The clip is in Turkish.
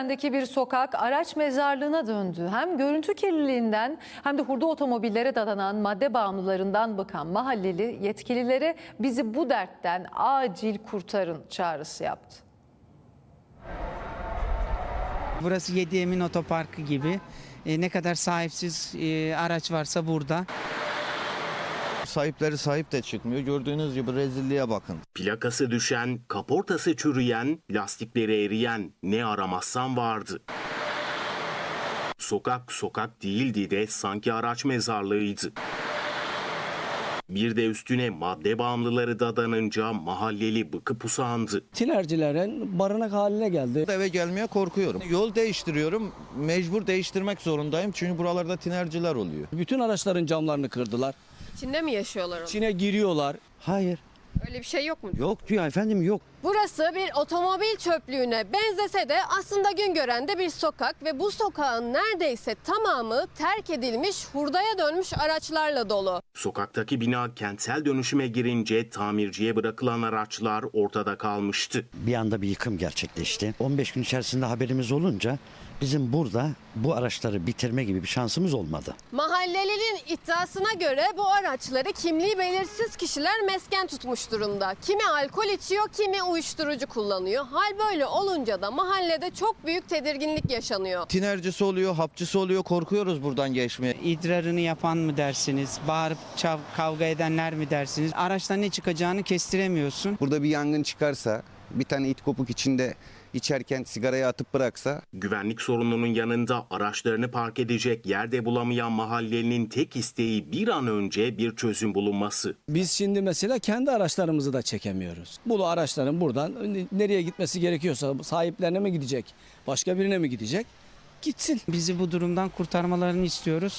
Güngören'deki bir sokak araç mezarlığına döndü. Hem görüntü kirliliğinden hem de hurda otomobillere dadanan madde bağımlılarından bıkan mahalleli yetkililere bizi bu dertten acil kurtarın çağrısı yaptı. Burası 7 Emin Otoparkı gibi. E, ne kadar sahipsiz e, araç varsa burada. Sahipleri sahip de çıkmıyor. Gördüğünüz gibi rezilliğe bakın. Plakası düşen, kaportası çürüyen, lastikleri eriyen ne aramazsan vardı. Sokak sokak değildi de sanki araç mezarlığıydı. Bir de üstüne madde bağımlıları dadanınca mahalleli bıkıp usandı. tinercilerin barınak haline geldi. Eve gelmeye korkuyorum. Yol değiştiriyorum. Mecbur değiştirmek zorundayım. Çünkü buralarda tinerciler oluyor. Bütün araçların camlarını kırdılar. İçinde mi yaşıyorlar onlar? İçine giriyorlar. Hayır. Öyle bir şey yok mu? Yok diyor efendim yok. Burası bir otomobil çöplüğüne benzese de aslında Güngören'de bir sokak ve bu sokağın neredeyse tamamı terk edilmiş hurdaya dönmüş araçlarla dolu. Sokaktaki bina kentsel dönüşüme girince tamirciye bırakılan araçlar ortada kalmıştı. Bir anda bir yıkım gerçekleşti. 15 gün içerisinde haberimiz olunca bizim burada bu araçları bitirme gibi bir şansımız olmadı. Mahallelinin iddiasına göre bu araçları kimliği belirsiz kişiler mesken tutmuş durumda. Kimi alkol içiyor, kimi uyuşturucu kullanıyor. Hal böyle olunca da mahallede çok büyük tedirginlik yaşanıyor. Tinercisi oluyor, hapçısı oluyor. Korkuyoruz buradan geçmeye. İdrarını yapan mı dersiniz? Bağırıp çav, kavga edenler mi dersiniz? Araçtan ne çıkacağını kestiremiyorsun. Burada bir yangın çıkarsa, bir tane it kopuk içinde içerken sigarayı atıp bıraksa Güvenlik sorununun yanında araçlarını park edecek yerde bulamayan mahallelinin tek isteği bir an önce bir çözüm bulunması. Biz şimdi mesela kendi araçlarımızı da çekemiyoruz. Bu araçların buradan nereye gitmesi gerekiyorsa sahiplerine mi gidecek, başka birine mi gidecek? Gitsin. Bizi bu durumdan kurtarmalarını istiyoruz.